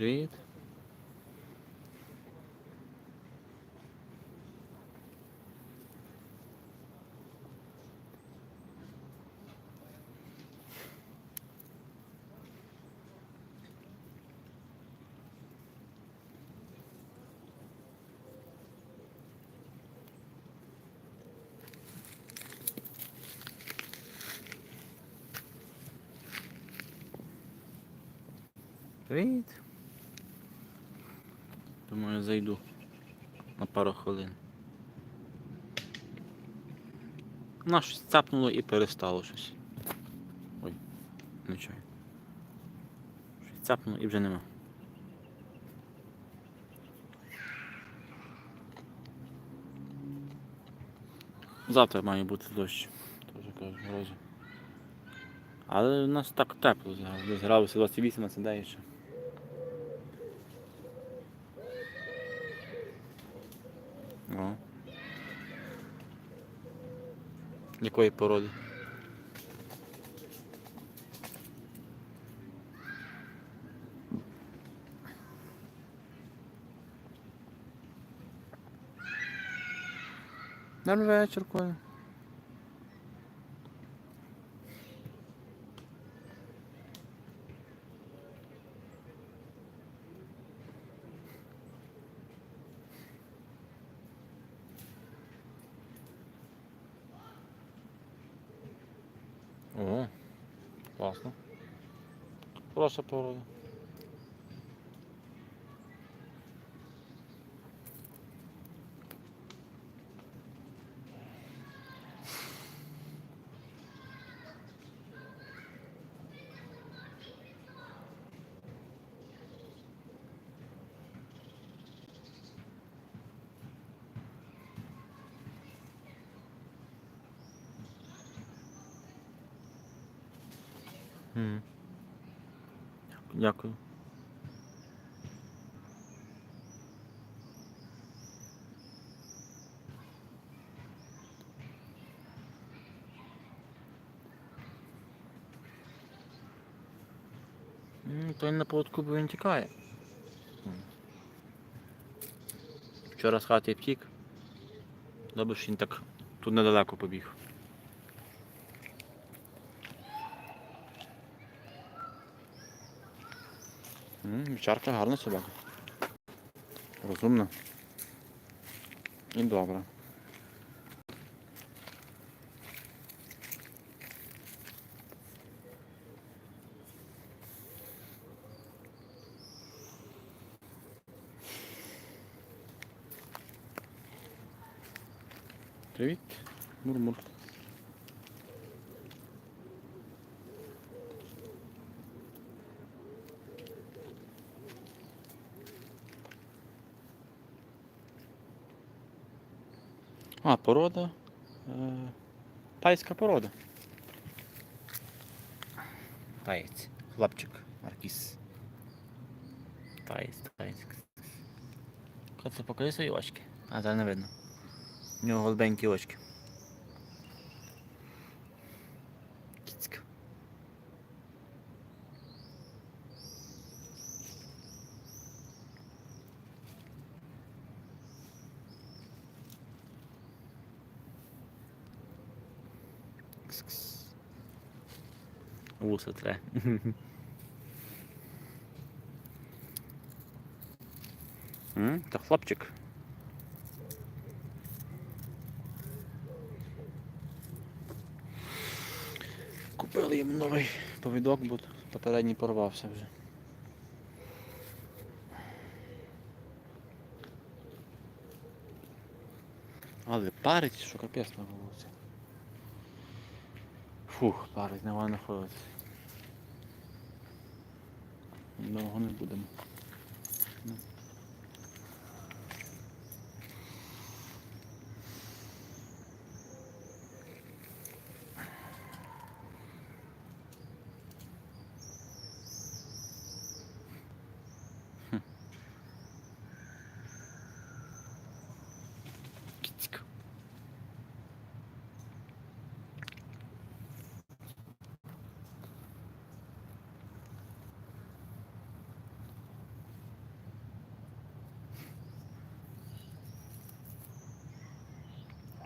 Привіт. Привіт. Зайду на пару хвилин. На щось цапнуло і перестало щось. Ой, чай. Щось цапнуло і вже нема. Завтра має бути дощ. Теж кажу, морозі. Але у нас так тепло. Десь градусів 28 на це ще. О. Якої породи? Добрий вечір, Коля. О, класно. Хороша порода. Дякую. Той на поводку, бо він тікає. Вчора з хати втік. Добре, що він так тут недалеко побіг. М, Вівчарка гарна собака. Розумна. І добра. Привіт, Мурмур. А, порода. Е, тайська порода. Таєць. Хлопчик. Маркіс. Таєць, таєць. Це покажи свої очки. А, це не видно. У нього голубенькі очки. Вуса тре. Та хлопчик. Купили йому новий повідок, бо попередній порвався вже. Але парить, що капець на вулиці. Фух, парить, не ходити. Довго не будемо.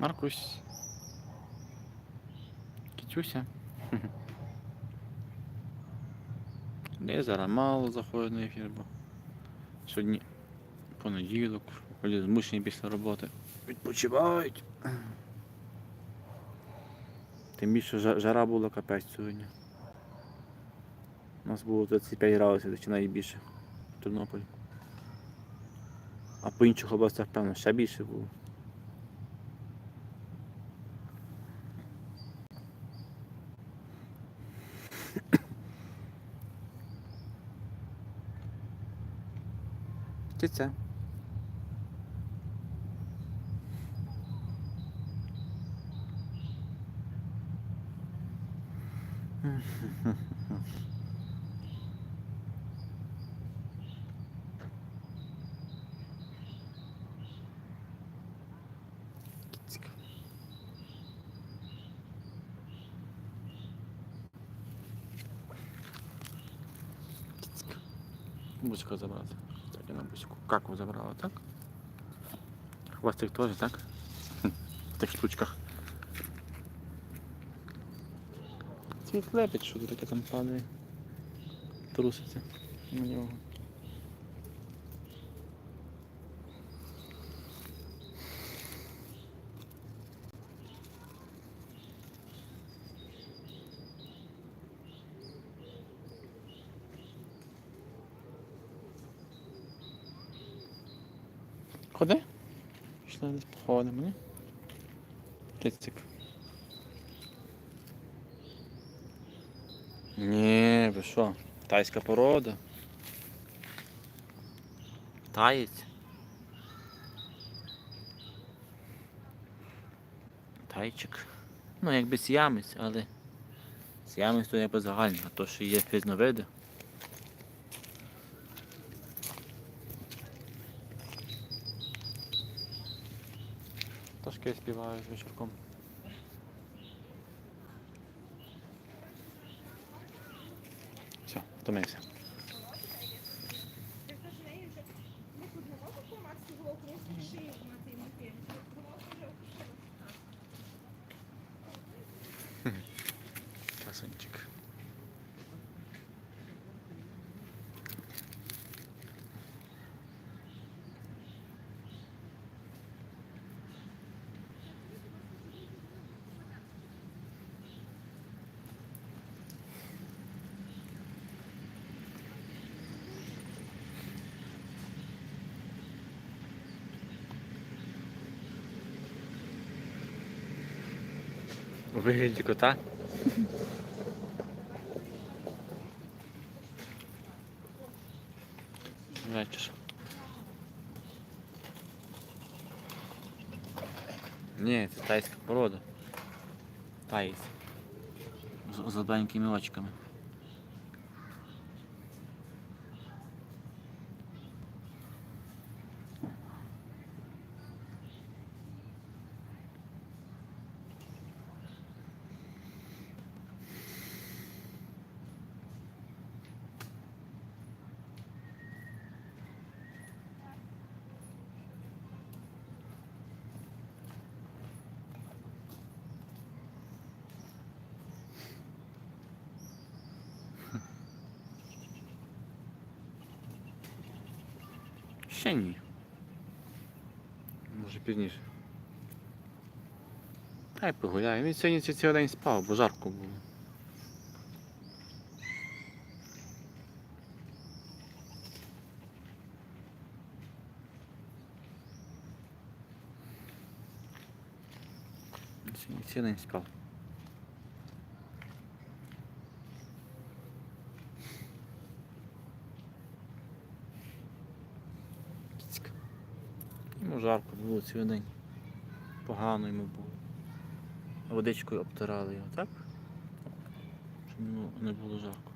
Маркусь. Кітюся. Де зараз мало заходить на ефір, бо сьогодні понеділок, люди змушені після роботи. Відпочивають. Тим більше жара була капець сьогодні. У нас було 35 градусів, чи навіть більше в Тернополі. А по інших областях, певно, ще більше було. Чи це? Кіцька. Кіцька. Бусика забрати. На бусику. Каку забрала, так? Хвостик тоже, так? В тих штучках. Цвіт лепить, що таке там падає. Труситься на нього. Ходи? Пішли десь походимо, ні? Кицик. Ні, ви що? Тайська порода. Таєць. Тайчик. Ну, якби сіамець, але сіамець то якби загальний, а то що є різновиди. Пташки з вечірком. Все, втомився. У вигляді кота. Бачиш. Ні, це тайська порода. Таїць. З, з одненькими очками. Ще ні. Може пізніше. Хай погуляє. Він сьогодні ці- цілий день спав, бо жарко було. Сьогодні цілий день спав. Жарко було цілий день. Погано йому було. Водичкою обтирали його, так? Щоб йому не було жарко.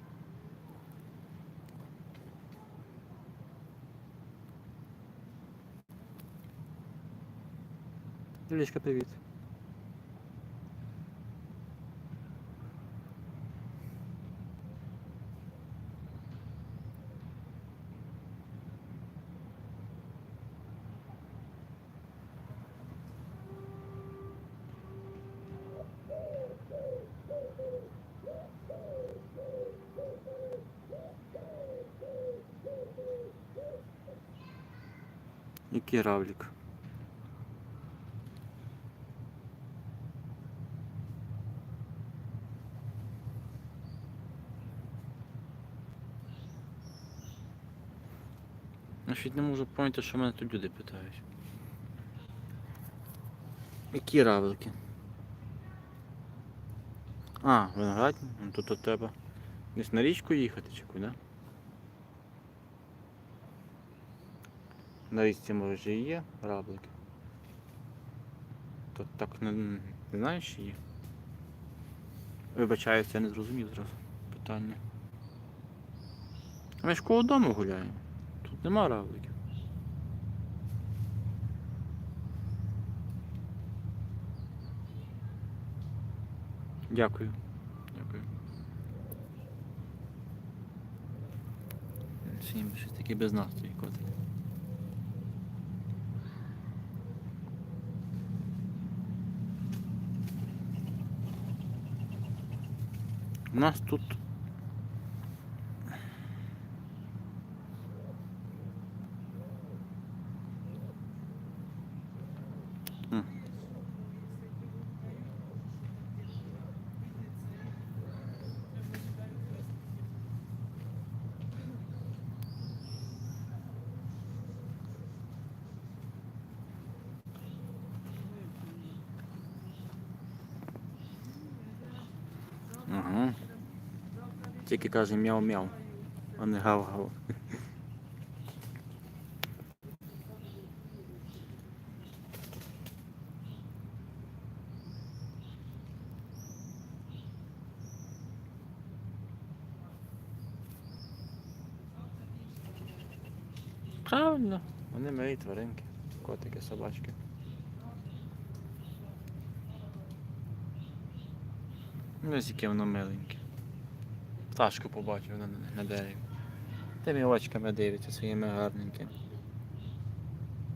Лілічка, привіт. Який равлік? Я не можу пам'ятати, що мене тут люди питають. Які равлики? А, виноградні? Тут от треба. Десь на річку їхати чи куди? На річці може і є равлики. Тут так не, не знаєш чи є? Вибачаюся, я не зрозумів зразу питання. Ми ж коло дому гуляємо. Тут нема равликів. Дякую. Дякую. Всім щось таке без настрою котик. Нас тут Тільки каже мяу-мяу, а не гав-гав. Правильно, вони мої тваринки, котики, собачки. Ось яке воно миленьке. Пташку побачив на, на дереві. Тими очками дивиться своїми гарненькими.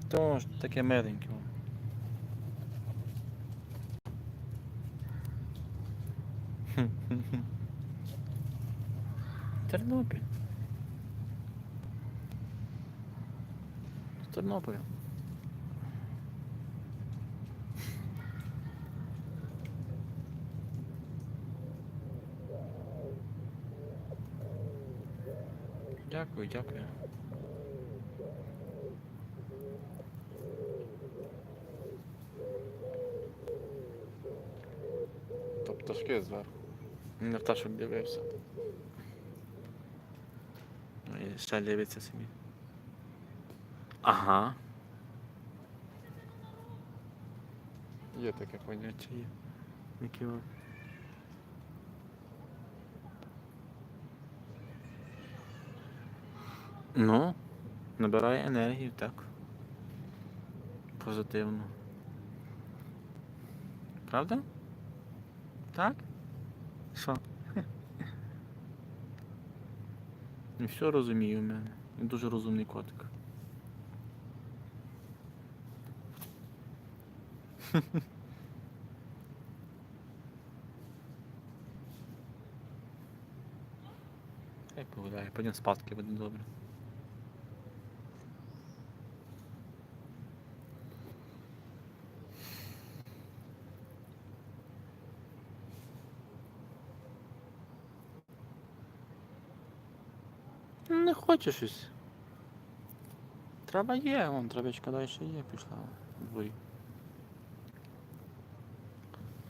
То таке миленьке. воно. Тернопіль. Дякую, дякую. То пташки зверху. Не пташок дивився. Ну і ще дивиться собі. Ага. Є таке поняття є. Які Ну, набирає енергію, так. Позитивно. Правда? Так? Що? Не все розумію в мене. Він дуже розумний котик. Хай погуляє, потім спадки буде добре. хоче щось. Трава є, вон травичка далі є, пішла в дворі.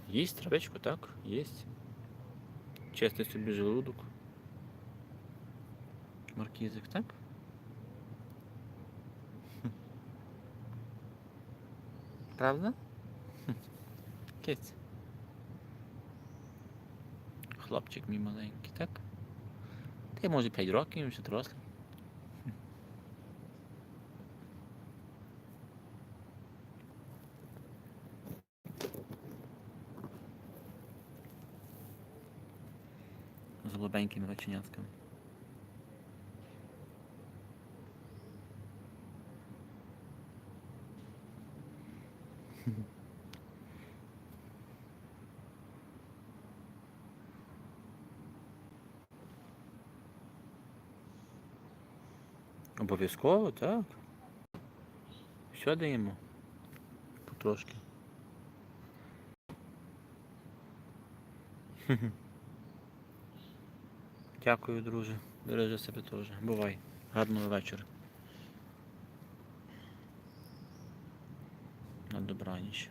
Їсть травичку, так, їсть. Чистий собі желудок. Маркізик, так? Хм. Правда? Хм. Киць. Хлопчик мій маленький, так? Ти може 5 років, він ще дорослий. З голубенькими. Обов'язково, так. Все даємо. Потрошки. Дякую, друже. Бережи себе теж. Бувай. Гарного вечора. На добраніч.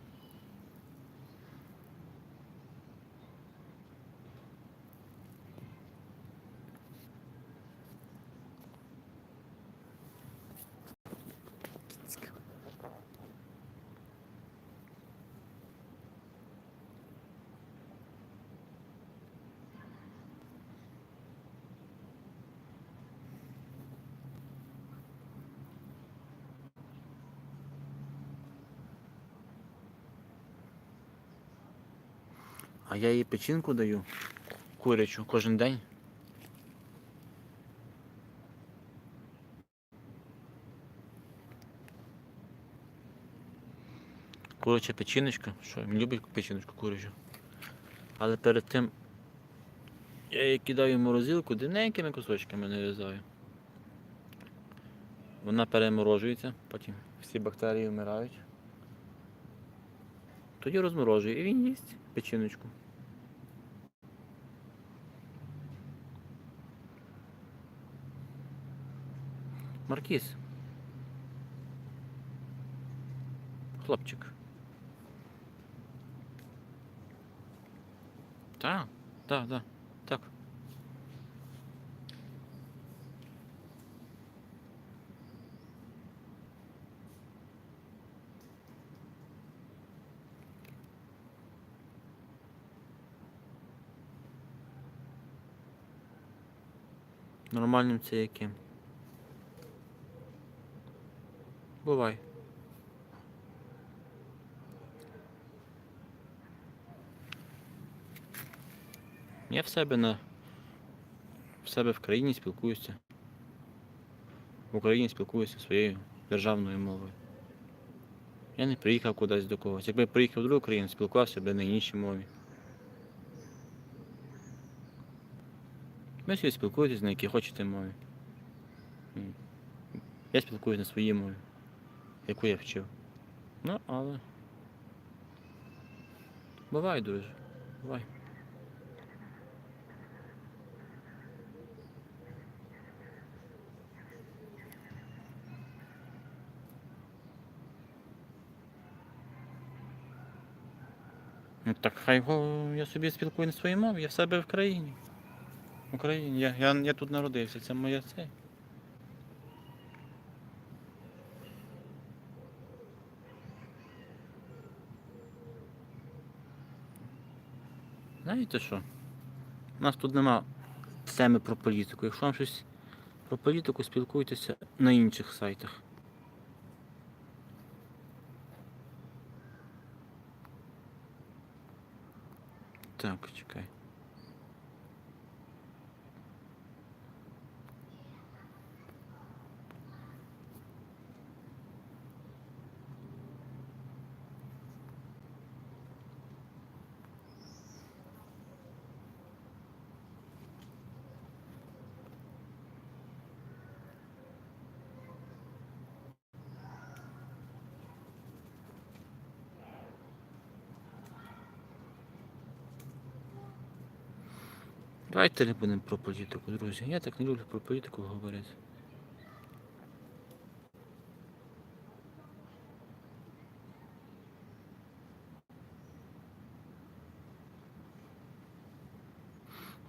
А я їй печінку даю курячу кожен день. Куряча печіночка, що він любить печіночку курячу. Але перед тим я її кидаю в морозилку, дрібненькими кусочками нарізаю. Вона переморожується, потім всі бактерії вмирають. Тоді розморожую і він їсть печіночку. Маркіз. Хлопчик. Так, так, так, так. Нормальним це яким? Бувай. Я в себе на в себе в країні спілкуюся. В Україні спілкуюся своєю державною мовою. Я не приїхав кудись до когось. Якби я приїхав в другу країну, спілкувався б на іншій мові. Ви всі спілкуєтесь на якій хочете мові. Я спілкуюся на своїй мові, яку я вчив. Ну, але. Бувай, друже. Бувай. Ну так хай го я собі спілкую на своїй мові, я в себе в країні. В Україні. Я, я, я тут народився, це моє це. Знаєте що? У нас тут нема теми про політику. Якщо вам щось про політику, спілкуйтеся на інших сайтах. Так, чекай. Давайте не будемо про політику, друзі. Я так не люблю про політику говорити.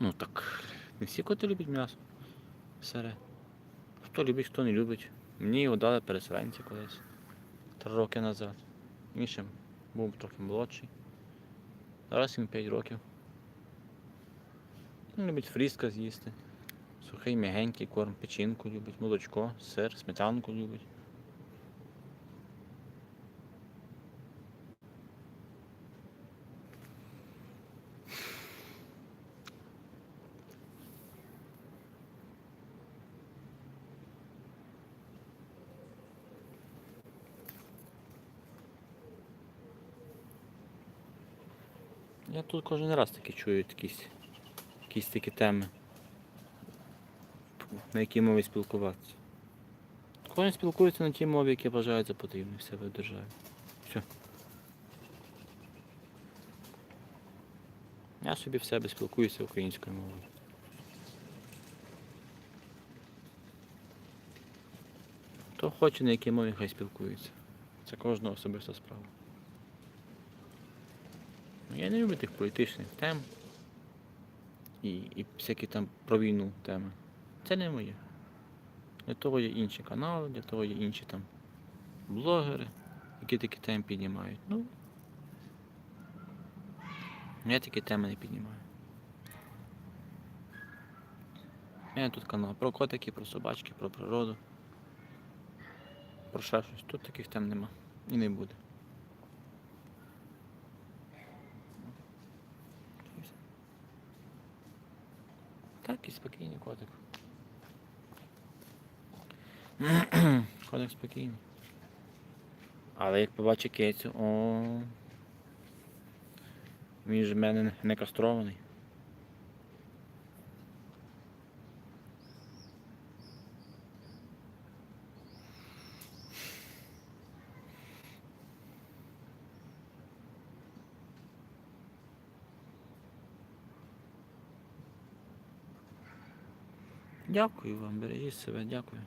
Ну так, не всі коти люблять м'ясо. Сире. Хто любить, хто не любить. Мені його дали переселенці колись. Три роки назад. Іншим був трохи молодший. Зараз їм 5 років. Ну, любить фріска з'їсти. Сухий м'ягенький корм, печінку любить, молочко, сир, сметанку любить. Я тут кожен раз таки чую якісь якісь такі теми, на які мові спілкуватися. Кожен спілкується на тій мові, які вважає за потрібне в себе в державі. Все. Я собі в себе спілкуюся українською мовою. Хто хоче на якій мові, хай спілкується. Це кожного особиста справа. Ну, Я не люблю тих політичних тем і, і всякі там про війну теми. Це не моє. Для того є інші канали, для того є інші там блогери, які такі теми піднімають. Ну, я такі теми не піднімаю. Мене тут канал про котики, про собачки, про природу. Про ще щось. Тут таких тем нема. І не буде. Так, і спокійний котик. котик спокійний. Але як побачить кицю, о. Він ж в мене не кастрований. Дякую вам, бережіть себе, дякую.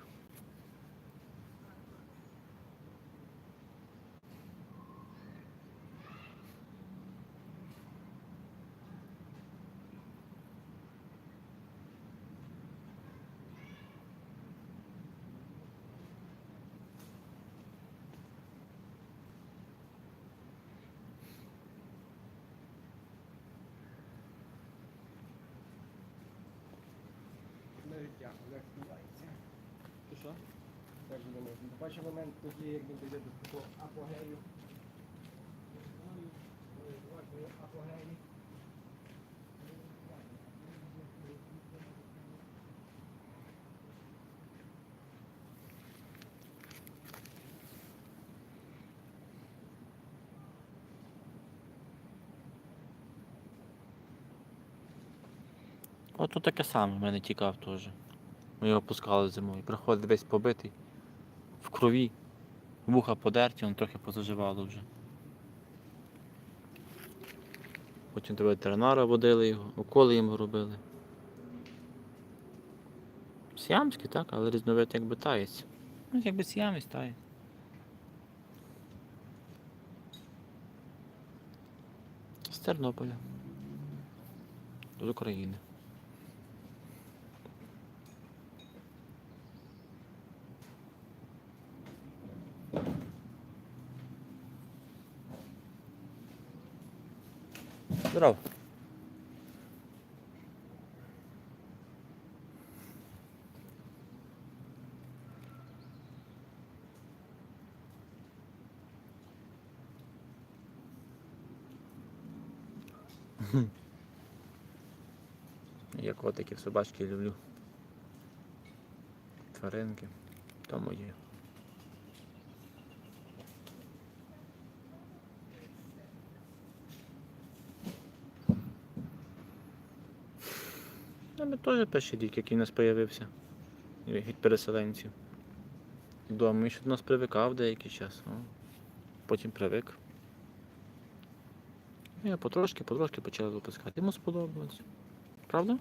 Бачив момент тоді, як він дійде до такого апогею. Апогеї. От тут таке саме в мене тікав теж. Ми його пускали зимою. Приходить весь побитий, крові, вуха подерті, він трохи позаживало вже. Потім до ветеринара водили його, уколи йому робили. Сіамський, так, але різновид якби таєць. Ну, якби сіамець таєць. З Тернополя. З України. Здорово. Я котиків, собачки люблю. Тваринки. То моє. Ми теж перший рік, який в нас з'явився. Від переселенців. Вдома він ще до нас привикав деякий час. Ну, потім привик. І я потрошки, потрошки почали випускати. Йому сподобалось. Правда?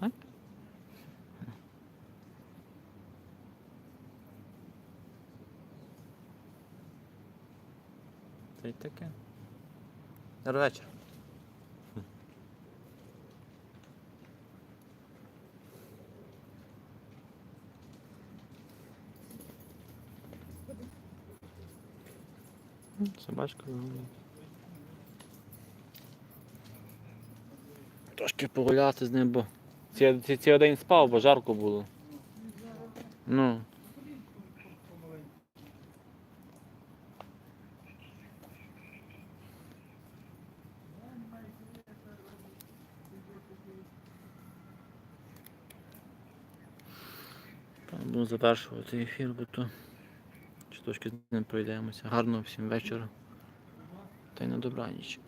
Так? Це й таке. Добрий вечір. Собачка вигуляє. Трошки погуляти з ним, бо ці, ці, цілий день спав, бо жарко було. Ну. Будемо завершувати ефір, бо то чи трошки з ним пройдемося. Гарного всім вечора. Та й на добраніч.